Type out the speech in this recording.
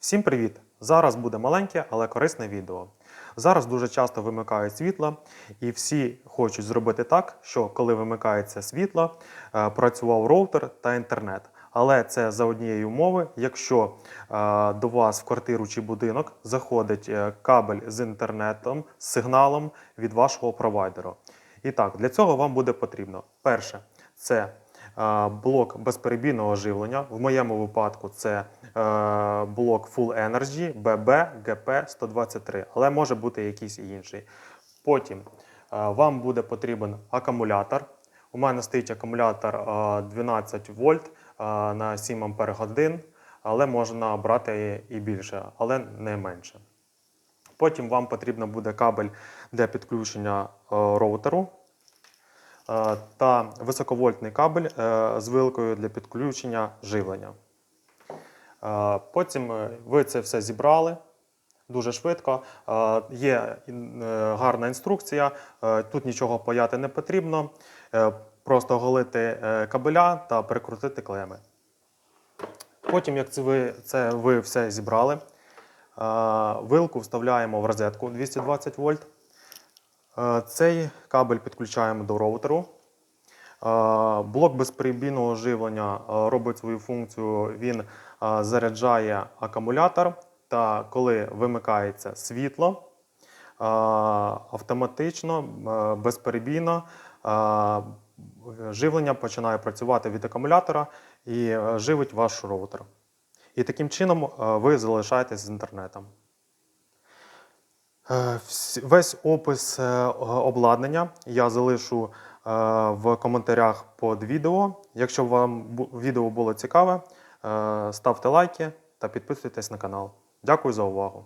Всім привіт! Зараз буде маленьке, але корисне відео. Зараз дуже часто вимикають світло, і всі хочуть зробити так, що коли вимикається світло, е, працював роутер та інтернет. Але це за однієї умови, якщо е, до вас в квартиру чи будинок заходить е, кабель з інтернетом, з сигналом від вашого провайдера. І так, для цього вам буде потрібно перше це блок безперебійного живлення. В моєму випадку це е, блок Full Energy BB GP 123, але може бути якийсь інший. Потім е, вам буде потрібен акумулятор. У мене стоїть акумулятор е, 12 вольт е, на 7 ампер годин, але можна брати і більше, але не менше. Потім вам потрібно буде кабель для підключення роутеру та високовольтний кабель е, з вилкою для підключення живлення. Е, Потім е, ви це все зібрали дуже швидко. Е, Є е, гарна інструкція, е, тут нічого паяти не потрібно. Е, Просто оголити е, кабеля та прикрутити клеми. Потім, як це ви, це ви все зібрали, е, вилку вставляємо в розетку 220 вольт. Е, Цей кабель підключаємо до роутеру. Е, Блок безперебійного живлення е, робить свою функцію, він заряджає акумулятор, та коли вимикається світло, автоматично, безперебійно живлення починає працювати від акумулятора і живить ваш роутер. І таким чином ви залишаєтесь з інтернетом. Е, Весь опис е, обладнання я залишу е, в коментарях під відео. Якщо вам відео було цікаве, ставте лайки та підписуйтесь на канал. Дякую за увагу!